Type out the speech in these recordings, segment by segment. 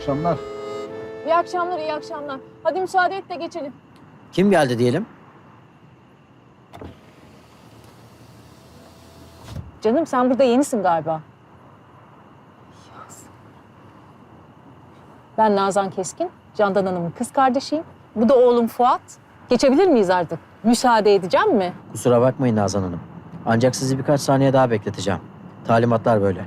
akşamlar. İyi akşamlar, iyi akşamlar. Hadi müsaade et de geçelim. Kim geldi diyelim? Canım sen burada yenisin galiba. Ben Nazan Keskin, Candan Hanım'ın kız kardeşiyim. Bu da oğlum Fuat. Geçebilir miyiz artık? Müsaade edeceğim mi? Kusura bakmayın Nazan Hanım. Ancak sizi birkaç saniye daha bekleteceğim. Talimatlar böyle.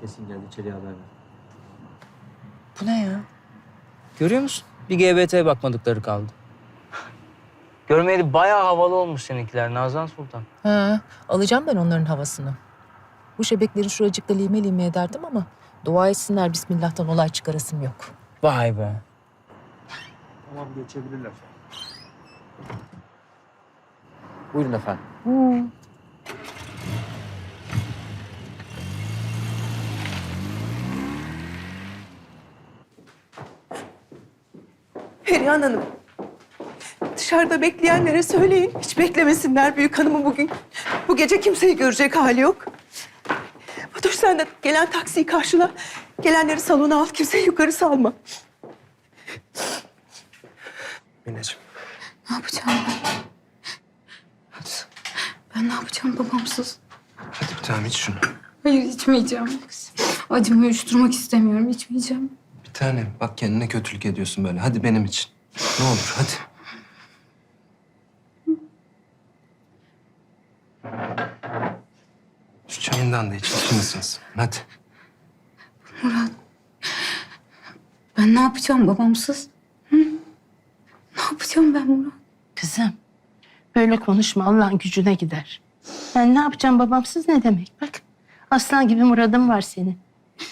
Kesin geldi. İçeriye haber ver. Bu ne ya? Görüyor musun? Bir GBT bakmadıkları kaldı. Görmeyeli bayağı havalı olmuş seninkiler Nazan Sultan. Ha, alacağım ben onların havasını. Bu şebekleri şuracıkta lime lime ederdim ama dua etsinler Bismillah'tan olay çıkarasım yok. Vay be. Tamam geçebilirler. Buyurun efendim. Perihan Hanım. Dışarıda bekleyenlere söyleyin. Hiç beklemesinler büyük hanımı bugün. Bu gece kimseyi görecek hali yok. Fatoş sen de gelen taksiyi karşıla. Gelenleri salona al. Kimseyi yukarı salma. Mineciğim. Ne yapacağım ben? Ben ne yapacağım babamsız? Hadi bir tanem iç şunu. Hayır içmeyeceğim. Acımı uyuşturmak istemiyorum. içmeyeceğim. Tanem bak kendine kötülük ediyorsun böyle. Hadi benim için. Ne olur hadi. Şu çayından da iç. içini ısınsın. Hadi. Murat. Ben ne yapacağım babamsız? Hı? Ne yapacağım ben Murat? Kızım, böyle konuşma Allah'ın gücüne gider. Ben ne yapacağım babamsız ne demek? Bak, aslan gibi muradın var senin.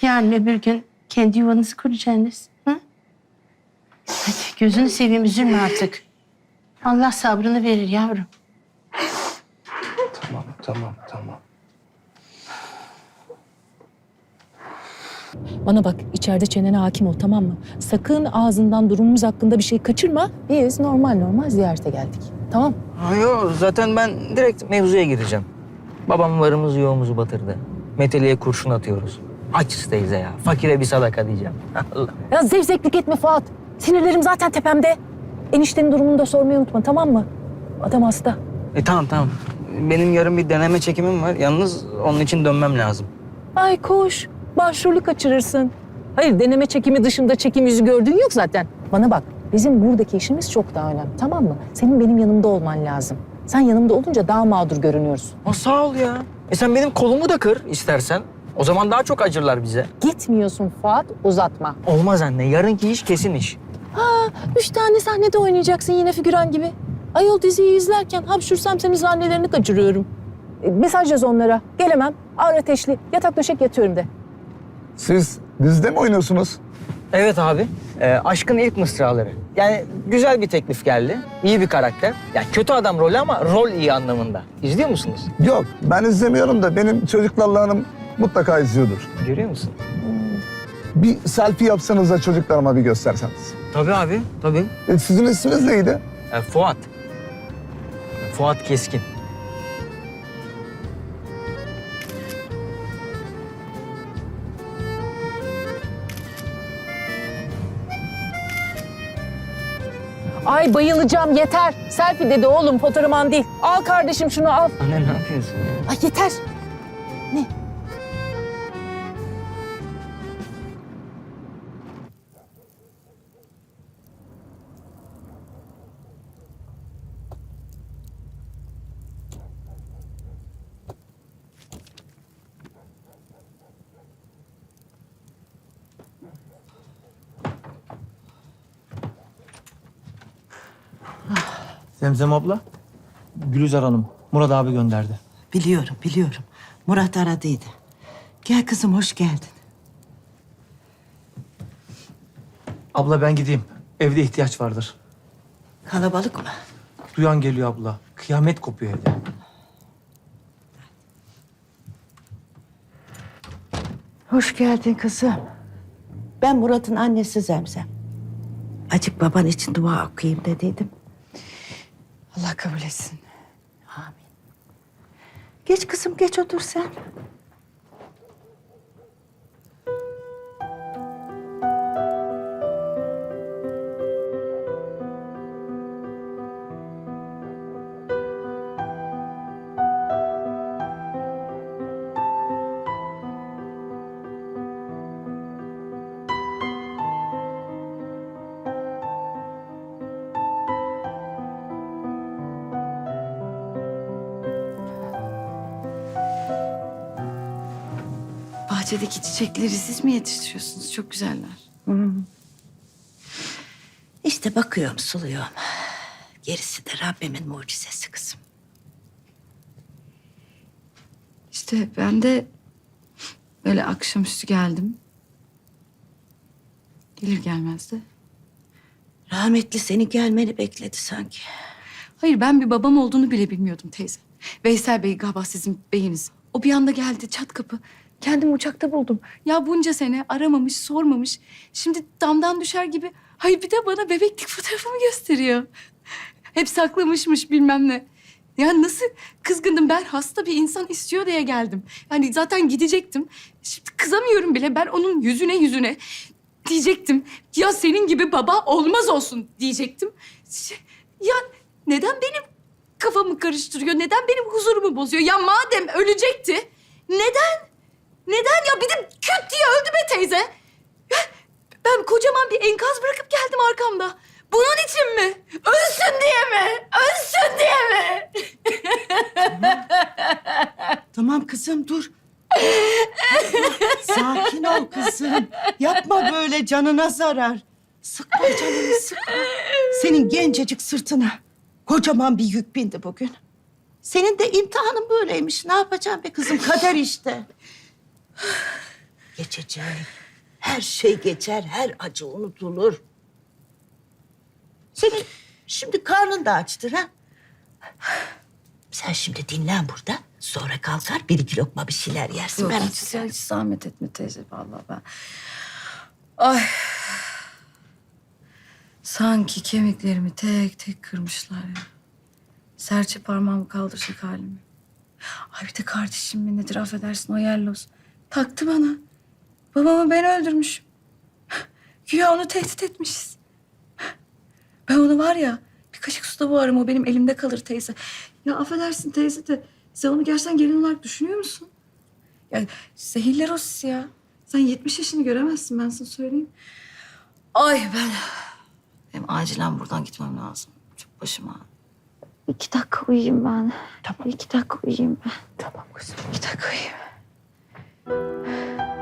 Yarın öbür gün kendi yuvanızı kuracaksınız. Hı? Hadi gözünü seveyim, üzülme artık. Allah sabrını verir yavrum. Tamam tamam tamam. Bana bak içeride çenene hakim ol tamam mı? Sakın ağzından durumumuz hakkında bir şey kaçırma. Biz normal normal ziyarete geldik. Tamam Ha, Yok zaten ben direkt mevzuya gireceğim. Babam varımızı yoğumuzu batırdı. Meteliğe kurşun atıyoruz. Açız teyze ya. Fakire bir sadaka diyeceğim. Allah. Ya zevzeklik etme Fuat. Sinirlerim zaten tepemde. Eniştenin durumunu da sormayı unutma tamam mı? Adam hasta. E tamam tamam. Benim yarın bir deneme çekimim var. Yalnız onun için dönmem lazım. Ay koş. Başrolü kaçırırsın. Hayır deneme çekimi dışında çekim yüzü gördüğün yok zaten. Bana bak bizim buradaki işimiz çok daha önemli tamam mı? Senin benim yanımda olman lazım. Sen yanımda olunca daha mağdur görünüyorsun. Ha, sağ ol ya. E sen benim kolumu da kır istersen. O zaman daha çok acırlar bize. Gitmiyorsun Fuat uzatma. Olmaz anne. Yarınki iş kesin iş. Üç tane sahnede oynayacaksın yine figüran gibi. Ayol diziyi izlerken hapşursam senin sahnelerini kaçırıyorum. E, mesaj yaz onlara. Gelemem. Ağır ateşli. Yatak döşek yatıyorum de. Siz dizide mi oynuyorsunuz? Evet abi. Ee, aşkın ilk mısraları. Yani güzel bir teklif geldi. İyi bir karakter. Yani kötü adam rolü ama rol iyi anlamında. İzliyor musunuz? Yok ben izlemiyorum da benim çocuklarla hanım mutlaka izliyordur. Görüyor musun? Bir selfie yapsanız da çocuklarıma bir gösterseniz. Tabii abi. Tabii. E, sizin isminiz neydi? Ee, Fuat. Fuat Keskin. Ay bayılacağım yeter. Selfie dedi oğlum fotoğrafman değil. Al kardeşim şunu al. Anne ne yapıyorsun ya? Ay yeter. Zemzem abla, Gülüzar Hanım, Murat abi gönderdi. Biliyorum, biliyorum. Murat aradıydı. Gel kızım, hoş geldin. Abla ben gideyim. Evde ihtiyaç vardır. Kalabalık mı? Duyan geliyor abla. Kıyamet kopuyor evde. Hoş geldin kızım. Ben Murat'ın annesi Zemzem. Acık baban için dua okuyayım dediydim. Allah kabul etsin. Amin. Geç kızım geç otur sen. Bahçedeki çiçekleri siz mi yetiştiriyorsunuz? Çok güzeller. İşte bakıyorum suluyorum. Gerisi de Rabbimin mucizesi kızım. İşte ben de böyle akşamüstü geldim. Gelir gelmez de. Rahmetli senin gelmeni bekledi sanki. Hayır ben bir babam olduğunu bile bilmiyordum teyze. Veysel Bey galiba sizin beyiniz. O bir anda geldi çat kapı. Kendimi uçakta buldum. Ya bunca sene aramamış, sormamış. Şimdi damdan düşer gibi. Hayır bir de bana bebeklik fotoğrafımı gösteriyor. Hep saklamışmış bilmem ne. Ya nasıl kızgındım ben hasta bir insan istiyor diye geldim. Yani zaten gidecektim. Şimdi kızamıyorum bile ben onun yüzüne yüzüne diyecektim. Ya senin gibi baba olmaz olsun diyecektim. Şey, Ya neden benim kafamı karıştırıyor? Neden benim huzurumu bozuyor? Ya madem ölecekti neden? Neden ya bir de küt diye öldü be teyze. Ben kocaman bir enkaz bırakıp geldim arkamda. Bunun için mi? Ölsün diye mi? Ölsün diye mi? Tamam kızım dur. Sakin ol kızım. Yapma böyle canına zarar. Sıkma canını sıkma. Senin gencecik sırtına kocaman bir yük bindi bugün. Senin de imtihanın böyleymiş. Ne yapacağım be kızım? Kader işte. Geçecek. Her şey geçer, her acı unutulur. Senin şimdi karnın da açtır ha? Sen şimdi dinlen burada. Sonra kalkar bir iki lokma bir şeyler yersin. Yok ben hiç, hiç zahmet etme teyze vallahi ben. Ay. Sanki kemiklerimi tek tek kırmışlar ya. Serçe parmağımı kaldıracak halim. yok. Ay bir de kardeşim mi nedir affedersin o yerlos. Taktı bana. Babamı ben öldürmüşüm. Güya onu tehdit etmişiz. Ben onu var ya bir kaşık suda boğarım o benim elimde kalır teyze. Ya affedersin teyze de sen onu gerçekten gelin olarak düşünüyor musun? Ya zehirler o sizi ya. Sen 70 yaşını göremezsin ben sana söyleyeyim. Ay ben... Benim acilen buradan gitmem lazım. Çok başım ağrıyor. İki dakika uyuyayım ben. Tamam. İki dakika uyuyayım ben. Tamam kızım. Bir dakika uyuyayım. Yürümüş balkon